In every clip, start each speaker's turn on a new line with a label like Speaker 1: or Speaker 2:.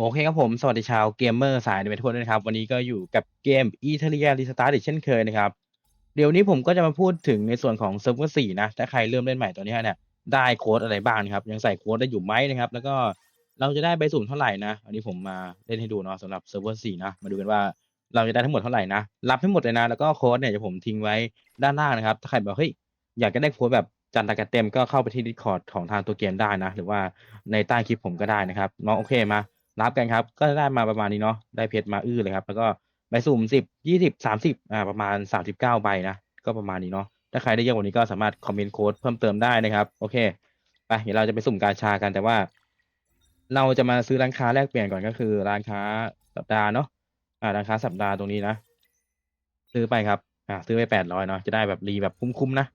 Speaker 1: โอเคครับผม สวัสดีชาวเกมเมอร์สายในทุกคนด้วยนะครับ วันนี้ก็อยู่กับเกม e t a l i a Restart อีกเช่นเคยนะครับ เดี๋ยวนี้ผมก็จะมาพูดถึงในส่วนของเซิร์ฟเวอร์สี่นะ ถ้าใครเริ่มเล่นใหม่ตัวนี้เนี่ย ได้โค้ดอะไรบ้างครับ ยังใส่โค้ดได้อยู่ไหมนะครับ แล้วก็เราจะได้ใบสุ่มเท่าไหร่นะ อันนี้ผมมาเล่นให้ดูเนาะสำหรับเซิร์ฟเวอร์สี่นะ มาดูกันว่าเราจะได้ทั้งหมดเท่าไหร่นะ รับให้หมดเลยนะ แล้วก็โค้ดเนี่ยจะผมทิ้งไว้ด้านล่างนะครับ ถ้าใครบอกเฮ้ยอยากจะได้โค้ดแบบจันตะกะเต็มก็เข้าไปที่ Discord ของทางตัวเกมได้นะ หรือว่าในใต้คลิปผมก็ได้นะครับเนาะโอเคมา รับกันครับ ก็ได้มาประมาณนี้เนาะได้เพชรมาอื้อเลยครับ แล้วก็ใบสุ่มสิบยี่สิบสามสิบอ่าประมาณสามสิบเก้าใบนะก็ประมาณนี้เนาะถ้าใครได้เยอะกว่านี้ก็สามารถคอมเมนต์โค้ดเพิ่มเติมได้นะครับ โอเคไปเดี๋ยวเราจะไปสุ่มกาชากันแต่ว่า เราจะมาซื้อร้านค้าแลกเปลี่ยนก่อนก็คือร้านค้าสัปดาห์เนาะอ่าร้านค้าสัปดาห์ตรงนี้นะซื้อไปครับอ่าซื้อไปแปดร้อยเนาะจะได้แบบรีแบบคุ้มๆนะ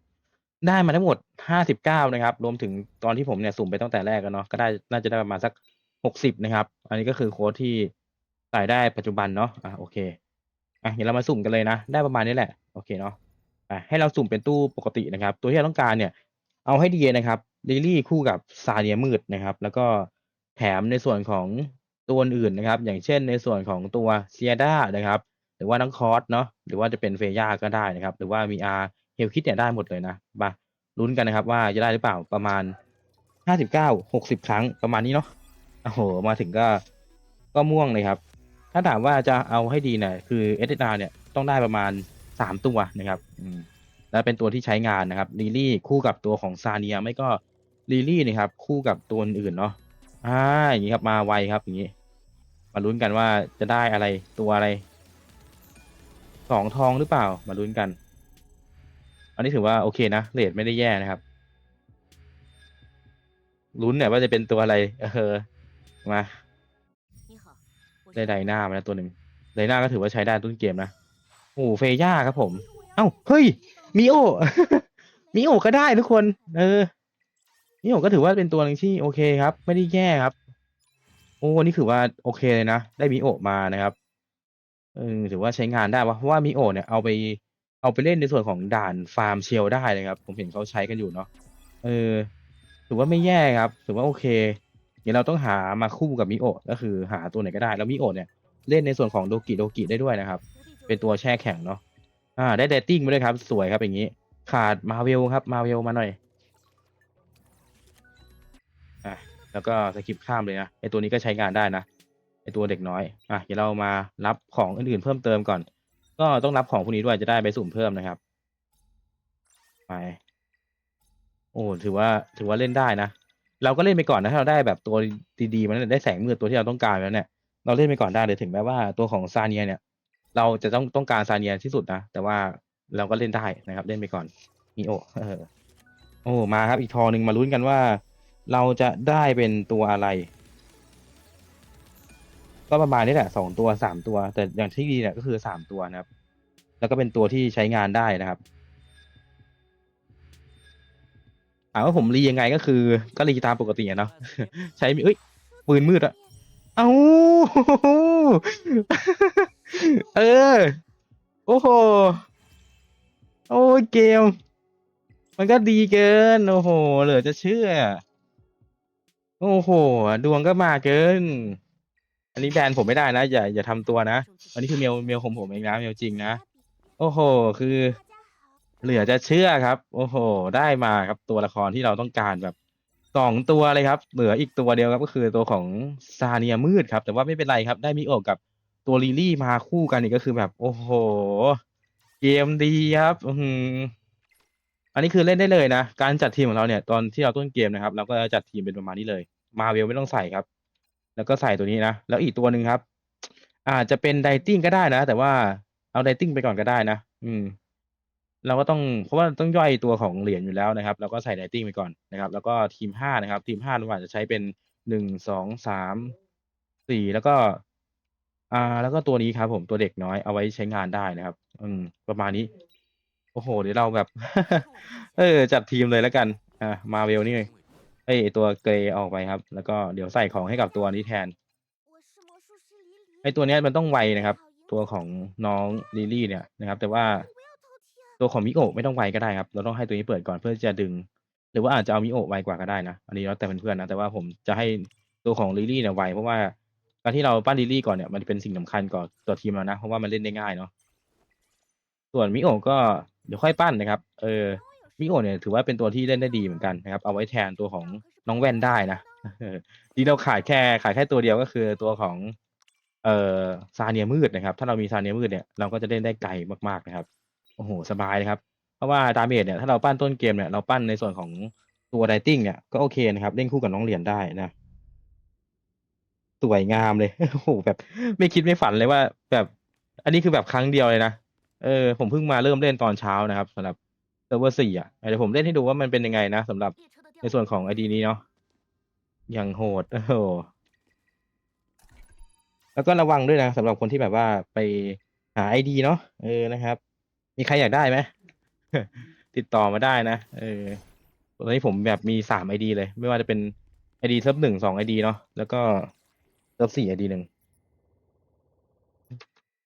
Speaker 1: ได้มาทั้งหมดห้าสิบเก้านะครับ รวมถึงตอนที่ผมเนี่ยสุ่มไปตั้งแต่แรกแล้วเนาะก็ได้น่าจะได้ประมาณสัก หกสิบนะครับ อันนี้ก็คือโค้ดที่ใส่ได้ปัจจุบันเนาะอะโอเคอะเดี๋ยวเรามาสุ่มกันเลยนะ ได้ประมาณนี้แหละ โอเคเนาะอะให้เราสุ่มเป็นตู้ปกตินะครับ ตัวที่เราต้องการเนี่ย เอาให้ดีนะครับลิลี่คู่กับซาเนียมืดนะครับ แล้วก็แถมในส่วนของตัวอื่นนะครับ อย่างเช่นในส่วนของตัวเซียด้านะครับ หรือว่าน้องคอร์สเนาะหรือว่าจะเป็นเฟย่าก็ได้นะครับ หรือว่ามีอาร์เฮลคิดเนี่ยได้หมดเลยนะมาลุ้นกันนะครับว่าจะได้หรือเปล่าประมาณห้าสิบเก้าหกสิบครั้งประมาณนี้เนาะ โอ้โห มาถึงก็ก็ม่วงเลยครับ ถ้าถามว่าจะเอาให้ดีเนี่ยคือเอสเเนี่ยต้องได้ประมาณสามตัวนะครับ อืมแล้วเป็นตัวที่ใช้งานนะครับลิลี่คู่กับตัวของซาเนียไม่ก็ลิลี่นะครับ คู่กับตัวอื่นเนาะอ่าอย่างนี้ครับมาไวครับอย่างนี้ มาลุ้นกันว่าจะได้อะไรตัวอะไรสองทองหรือเปล่า มาลุ้นกัน อันนี้ถือว่าโอเคนะเรทไม่ได้แย่นะครับลุ้นเนี่ยว่าจะเป็นตัวอะไร เออ มาได้ไดนามาแล้วตัวหนึ่งไดนาก็ถือว่าใช้ได้ต้นเกมนะโอ้เฟย่าครับผม เอ้าเฮ้ยมิโอมิโอก็ได้ทุกคน เออมิโอก็ถือว่าเป็นตัวหนึ่งที่โอเคครับ ไม่ได้แย่ครับโอ้นี่ถือว่าโอเคเลยนะได้มิโอมานะครับเออถือว่าใช้งานได้วะเพราะว่ามิโอเนี่ยเอาไปเอาไปเล่นในส่วนของด่านฟาร์มเชลได้เลยครับ ผมเห็นเขาใช้กันอยู่เนาะเออถือว่าไม่แย่ครับ ถือว่าโอเค เดี๋ยวเราต้องหามาคู่กับมิโอะก็คือหาตัวไหนก็ได้ แล้วมิโอะเนี่ยเล่นในส่วนของโดกิโดกิได้ด้วยนะครับ เป็นตัวแช่แข็งเนาะอ่า ได้เดตติ้งมาด้วยครับ สวยครับอย่างนี้ ขาดมาเวลครับมาเวลมาหน่อยอะแล้วก็สกิปข้ามเลยนะไอตัวนี้ก็ใช้งานได้นะไอตัวเด็กน้อยอะเดี๋ยวเรามารับของอื่นๆเพิ่มเติมก่อน ก็ต้องรับของพวกนี้ด้วยจะได้ไปสุ่มเพิ่มนะครับไปโอ้ถือว่าถือว่าเล่นได้นะ เราก็เล่นไปก่อนนะถ้าเราได้แบบตัวดีๆมันได้แสงมืดตัวที่เราต้องการแล้วเนี่ย เราเล่นไปก่อนได้เลยถึงแม้ว่าตัวของซาเนียเนี่ย เราจะต้องต้องการซาเนียที่สุดนะแต่ว่าเราก็เล่นได้นะครับ เล่นไปก่อนมีโอเออโอ้มาครับอีกทอหนึ่งมาลุ้นกันว่า เราจะได้เป็นตัวอะไร ก็ประมาณนี้แหละสองตัวสามตัว แต่อย่างที่ดีเนี่ยก็คือสามตัวนะครับ แล้วก็เป็นตัวที่ใช้งานได้นะครับ ถามว่าผมรียังไงก็คือ ก็รีตามปกติอะเนาะใช้มีเอ้ยปืนมืดอะเอ้าเออ โอ้โหโอ้ยเกม มันก็ดีเกิน โอ้โห เหลือจะเชื่อ โอ้โห ดวงก็มาเกิน อันนี้แบนผมไม่ได้นะ อย่าอย่าทำตัวนะ อันนี้คือเมลเมลของผมเองนะ เมลจริงนะ โอ้โห คือ เหลือจะเชื่อครับ โอ้โห ได้มาครับตัวละครที่เราต้องการแบบสองตัวเลยครับ เหลืออีกตัวเดียวครับก็คือตัวของซาเนียมืดครับ แต่ว่าไม่เป็นไรครับ ได้มิโอะกับตัวลิลี่มาคู่กันอีกก็คือแบบ โอ้โห เกมดีครับอืมอันนี้คือเล่นได้เลยนะ การจัดทีมของเราเนี่ย ตอนที่เราต้นเกมนะครับ เราก็จะจัดทีมเป็นประมาณนี้เลย มาเวลไม่ต้องใส่ครับ แล้วก็ใส่ตัวนี้นะ แล้วอีกตัวหนึ่งครับ อาจจะเป็นไดติ้งก็ได้นะ แต่ว่าเอาไดติ้งไปก่อนก็ได้นะ อืม เราก็ต้องเพราะว่าต้องย่อยตัวของเหรียญอยู่แล้วนะครับ เราก็ใส่ไดติ้งไปก่อนนะครับ แล้วก็ทีมห้านะครับ ทีมห้าเราอาจจะใช้เป็นหนึ่งสองสามสี่แล้วก็อ่า แล้วก็ตัวนี้ครับ ผมตัวเด็กน้อยเอาไว้ใช้งานได้นะครับ อืม ประมาณนี้ โอ้โห เดี๋ยวเราแบบ เออ จัดทีมเลยแล้วกัน อ่ามาเวลนี่เอ้ยตัวเกรย์ออกไปครับ แล้วก็เดี๋ยวใส่ของให้กับตัวนี้แทนไอตัวเนี้ยมันต้องไวนะครับ ตัวของน้องลิลี่เนี่ยนะครับ แต่ว่า ตัวของมิโอะไม่ต้องไวก็ได้ครับ เราต้องให้ตัวนี้เปิดก่อนเพื่อจะดึง หรือว่าอาจจะเอามิโอะไวกว่าก็ได้นะ อันนี้แล้วแต่เพื่อนๆนะ แต่ว่าผมจะให้ตัวของลิลี่เนี่ยไวเพราะว่าการที่เราปั้นลิลี่ก่อนเนี่ยมันเป็นสิ่งสำคัญก่อนต่อทีมเรานะ เพราะว่ามันเล่นได้ง่ายเนาะ ส่วนมิโอะก็เดี๋ยวค่อยปั้นนะครับ เออ มิโอะเนี่ยถือว่าเป็นตัวที่เล่นได้ดีเหมือนกันนะครับ เอาไว้แทนตัวของน้องแว่นได้นะเออจริงเราขาดแค่ขาดแค่ตัวเดียวก็คือตัวของเอ่อซาเนียมืดนะครับ ถ้าเรามีซาเนียมืดเนี่ยเราก็จะเล่นได้ไกลมากๆนะครับ โอ้โห สบายเลยครับ เพราะว่าดาเมจเนี่ย ถ้าเราปั้นต้นเกมเนี่ย เราปั้นในส่วนของตัวไดติ้งเนี่ย ก็โอเคนะครับ เล่นคู่กับน้องเหรียญได้นะ สวยงามเลย โอ้โห แบบ ไม่คิดไม่ฝันเลยว่า แบบ อันนี้คือแบบครั้งเดียวเลยนะ เออ ผมเพิ่งมาเริ่มเล่นตอนเช้านะครับสำหรับเซิร์ฟเวอร์สี่อะ เดี๋ยวผมเล่นให้ดูว่ามันเป็นยังไงนะสำหรับในส่วนของไอดีนี้เนาะ อย่างโหด โอ้โห แล้วก็ระวังด้วยนะสำหรับคนที่แบบว่าไปหาไอดีเนาะ เออ นะครับ มีใครอยากได้ไหม ติดต่อมาได้นะ เออ ตอนนี้ผมแบบมีสามไอดีเลย ไม่ว่าจะเป็นไอดีเซิร์ฟหนึ่งสองไอดีเนาะ แล้วก็เซิร์ฟสี่ไอดีหนึ่ง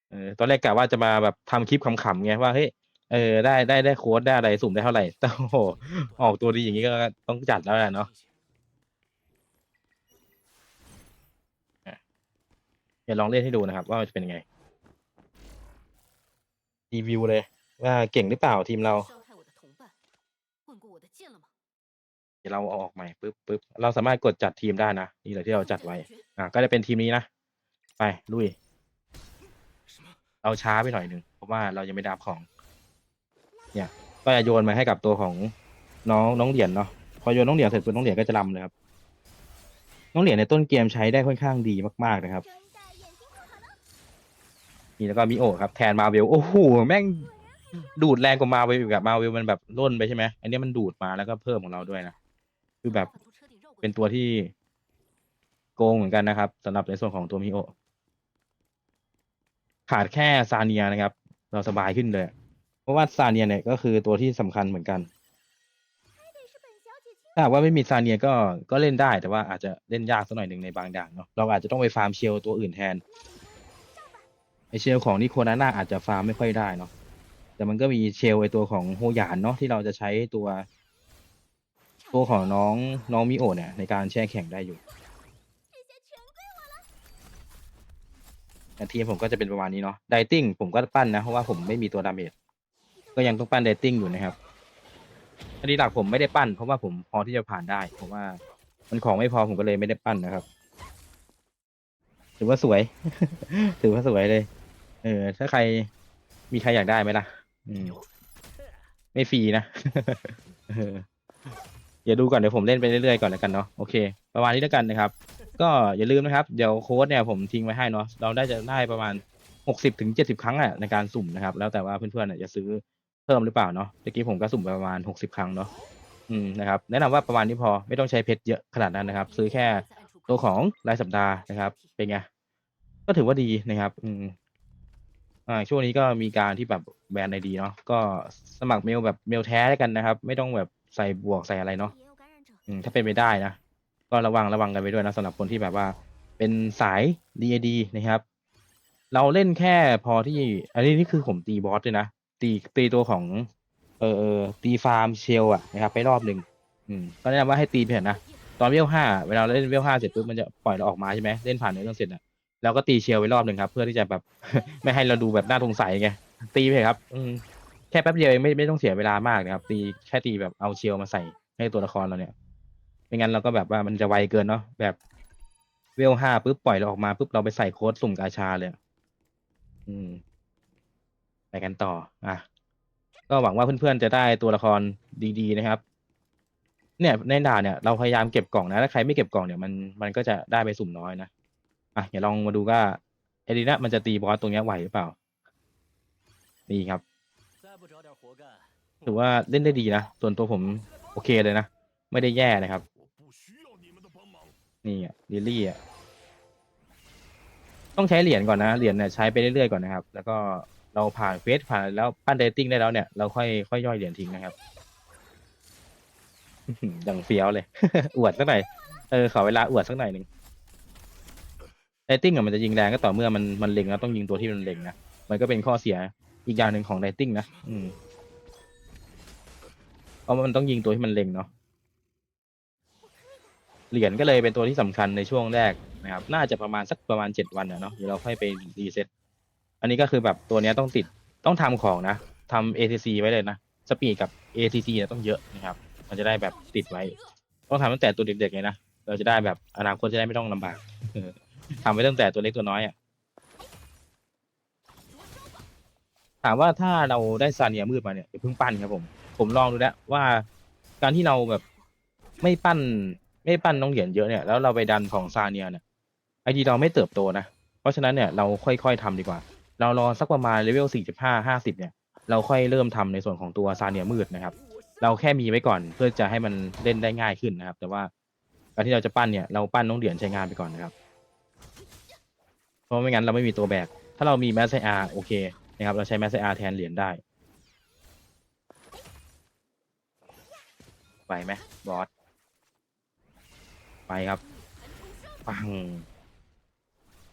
Speaker 1: เออ ตอนแรกกะว่าจะมาแบบทำคลิปขำๆไงว่าเฮ้ย เออ ได้ได้ได้โค้ดได้อะไรสุ่มได้เท่าไหร่แต่โอ้โห ออกตัวดีอย่างนี้ก็ต้องจัดแล้วแหละเนาะเดี๋ยวลองเล่นให้ดูนะครับ ว่ามันจะเป็นยังไงรีวิวเลย ว่าเก่งหรือเปล่าทีมเราเดี๋ยวเราเอาออกใหม่ปึ๊บปึ๊บเราสามารถกดจัดทีมได้นะนี่แหละที่เราจัดไว้ อ่าก็จะเป็นทีมนี้นะไปลุยเราช้าไปหน่อยหนึ่งเพราะว่าเรายังไม่ดาบของ เนี่ยก็จะโยนมาให้กับตัวของน้องน้องเหรียญเนาะพอโยนน้องเหรียญเสร็จปุ๊บน้องเหรียญก็จะรำเลยครับน้องเหรียญในต้นเกมใช้ได้ค่อนข้างดีมากๆนะครับนี่แล้วก็มีโอครับแทนมาเวลโอ้โหแม่ง ดูดแรงกว่ามาวิอีกอะมาเวลมันแบบล่นไปใช่ไหมอันนี้มันดูดมาแล้วก็เพิ่มของเราด้วยนะคือแบบเป็นตัวที่โกงเหมือนกันนะครับสำหรับในส่วนของตัวมิโอขาดแค่ซาเนียนะครับ เราสบายขึ้นเลย เพราะว่าซาเนียเนี่ยก็คือตัวที่สำคัญเหมือนกันถ้าว่าไม่มีซาเนียก็ก็เล่นได้แต่ว่าอาจจะเล่นยากสักหน่อยหนึ่งในบางด่านเนาะเราอาจจะต้องไปฟาร์มเชลตัวอื่นแทนไอเชลของนิโคนาน่าอาจจะฟาร์มไม่ค่อยได้เนาะ แต่มันก็มีเชลไอตัวของโฮหยานเนาะที่เราจะใช้ตัว ตัวของน้องน้องมิโอเนี่ยในการแช่แข่งได้อยู่ทีมผมก็จะเป็นประมาณนี้เนาะไดติ้งผมก็ปั้นนะเพราะว่าผมไม่มีตัวดาเมจก็ยังต้องปั้นไดติ้งอยู่นะครับอันนี้หลักผมไม่ได้ปั้นเพราะว่าผมพอที่จะผ่านได้เพราะว่ามันของไม่พอผมก็เลยไม่ได้ปั้นนะครับ ถือว่าสวย ถือว่าสวยเลย เออ ถ้าใครมีใครอยากได้ไหมล่ะ อืมไม่ฟรีนะเออเดี๋ยวดูก่อนเดี๋ยวผมเล่นไปเรื่อยๆก่อนแล้วกันเนาะโอเค ประมาณนี้แล้วกันนะครับ ก็อย่าลืมนะครับ เดี๋ยวโค้ดเนี่ยผมทิ้งไว้ให้เนาะเราได้จะได้ประมาณหกสิบถึงเจ็ดสิบครั้งอะในการสุ่มนะครับ แล้วแต่ว่าเพื่อนๆเนี่ยจะซื้อเพิ่มหรือเปล่าเนาะเมื่อกี้ผมก็สุ่มไปประมาณหกสิบครั้งเนาะอืมนะครับแนะนำว่าประมาณนี้พอไม่ต้องใช้เพชรเยอะขนาดนั้นนะครับ ซื้อแค่ตัวของรายสัปดาห์นะครับ เป็นไงก็ถือว่าดีนะครับ อืม อ่าช่วงนี้ก็มีการที่แบบแบรนด์ไอดีเนาะก็สมัครเมลแบบเมลแท้ได้กันนะครับ ไม่ต้องแบบใส่บวกใส่อะไรเนาะอืมถ้าเป็นไปได้นะ ก็ระวังระวังกันไปด้วยนะสำหรับคนที่แบบว่า เป็นสายอดีนะครับ เราเล่นแค่พอที่ อันนี้นี่คือผมตีบอสเลยนะ ตีตีตัวของ เออเออตีฟาร์มเชลอะนะครับ ไปรอบหนึ่งอืมก็แนะนำว่าให้ตีเพื่อนะตอนเวลห้าเวลาเล่นเวลห้าเสร็จปุ๊บมันจะปล่อยเราออกมาใช่ไหมเล่นผ่านเนื้อเรื่องเสร็จอะ เราก็ตีเชียร์ไว้รอบหนึ่งครับ เพื่อที่จะแบบ ไม่ให้เราดูแบบน่าสงสัยไงตีไปครับ อืมแค่แป๊บเดียวเองไม่ไม่ต้องเสียเวลามากนะครับ ตีแค่ตีแบบเอาเชียร์มาใส่ให้ตัวละครเราเนี่ยไม่งั้นเราก็แบบว่ามันจะไวเกินเนาะแบบเวลห้าปุ๊บปล่อยเราออกมาปุ๊บเราไปใส่โค้ดสุ่มกาชาเลยอะอืม ไปกันต่อ อะ ก็หวังว่าเพื่อนๆจะได้ตัวละครดีๆนะครับ เนี่ยในด่านเนี่ยเราพยายามเก็บกล่องนะถ้าใครไม่เก็บกล่องเนี่ยมันมันก็จะได้ไปสุ่มน้อยนะ อะเดี๋ยวลองมาดูว่าเอรินะมันจะตีบอสตรงนี้ไหวหรือเปล่า นี่ครับถือว่าเล่นได้ดีนะ ส่วนตัวผมโอเคเลยนะ ไม่ได้แย่นะครับ นี่อะลิลลี่อะต้องใช้เหรียญก่อนนะ เหรียญเนี่ยใช้ไปเรื่อยๆก่อนนะครับ แล้วก็เราผ่านเฟสผ่านแล้วปั้นเดตติ้งได้แล้วเนี่ย เราค่อยค่อยย่อยเหรียญทิ้งนะครับดังเฟี้ยวเลย อวดสักหน่อย เออขอเวลาอวดสักหน่อยหนึ่ง เดติ้งอะมันจะยิงแรงก็ต่อเมื่อมันมันเล็งแล้วต้องยิงตัวที่มันเล็งนะ มันก็เป็นข้อเสียอีกอย่างหนึ่งของเดติ้งนะ อืมเพราะมันต้องยิงตัวที่มันเล็งเนาะ เหรียญก็เลยเป็นตัวที่สำคัญในช่วงแรกนะครับ น่าจะประมาณสักประมาณเจ็ดวันเนาะ เดี๋ยวเราค่อยไปรีเซ็ต อันนี้ก็คือแบบตัวนี้ต้องติดต้องทำของนะทำ ATC ไว้เลยนะ สปีดกับ ATC เนี่ยต้องเยอะนะครับ มันจะได้แบบติดไว้ ต้องทำตั้งแต่ตัวเด็กๆเลยนะ เราจะได้แบบอนาคตจะได้ไม่ต้องลำบาก ทำไว้ตั้งแต่ตัวเล็กตัวน้อยอะ ถามว่าถ้าเราได้ซาเนียมืดมาเนี่ยอย่าเพิ่งปั้นครับผม ผมลองดูแล้วว่าการที่เราแบบไม่ปั้น ไม่ปั้นน้องเหรียญเยอะเนี่ยแล้วเราไปดันของซาเนียเนี่ยไอดีเราไม่เติบโตนะ เพราะฉะนั้นเนี่ยเราค่อยๆทำดีกว่า เรารอสักประมาณเลเวลสี่สิบห้าห้าสิบเนี่ย เราค่อยเริ่มทำในส่วนของตัวซาเนียมืดนะครับ เราแค่มีไว้ก่อนเพื่อจะให้มันเล่นได้ง่ายขึ้นนะครับ แต่ว่าการที่เราจะปั้นเนี่ยเราปั้นน้องเหรียญใช้งานไปก่อนนะครับ เพราะไม่งั้นเราไม่มีตัวแบก ถ้าเรามีแมสไซอาโอเคนะครับ เราใช้แมสไซอาแทนเหรียญได้ไหวไหมบอส ไปครับ ปัง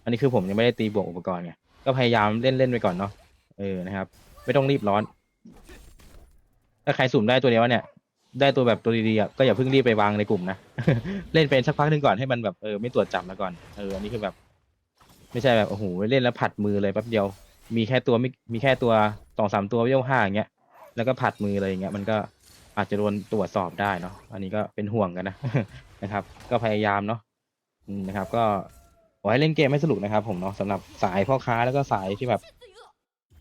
Speaker 1: อันนี้คือผมยังไม่ได้ตีบวกอุปกรณ์ไง ก็พยายามเล่นเล่นไปก่อนเนาะ เออ นะครับ ไม่ต้องรีบร้อน ถ้าใครสุ่มได้ตัวเดียวเนี่ย ได้ตัวแบบตัวดีๆก็อย่าเพิ่งรีบไปวางในกลุ่มนะ เล่นเป็นสักพักหนึ่งก่อนให้มันแบบเออไม่ตรวจจับมาก่อน เออ อันนี้คือแบบ ไม่ใช่แบบโอ้โหเล่นแล้วผัดมือเลยแป๊บเดียว มีแค่ตัวไม่มีแค่ตัวสองสามตัวเวลห้าอย่างเงี้ยแล้วก็ผัดมือเลยอย่างเงี้ยมันก็อาจจะโดนตรวจสอบได้เนาะอันนี้ก็เป็นห่วงกันนะนะครับ ก็พยายามเนาะนะครับ ก็ขอให้เล่นเกมให้สนุกนะครับ ผมเนาะสำหรับสายพ่อค้าแล้วก็สายที่แบบ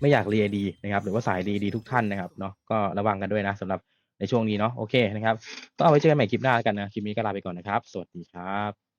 Speaker 1: ไม่อยากเรียดีนะครับ หรือว่าสายดีดีทุกท่านนะครับเนาะก็ระวังกันด้วยนะสำหรับในช่วงนี้เนาะโอเคนะครับ ก็เอาไว้เจอกันใหม่คลิปหน้ากันนะคลิปนี้ก็ลาไปก่อนนะครับ สวัสดีครับ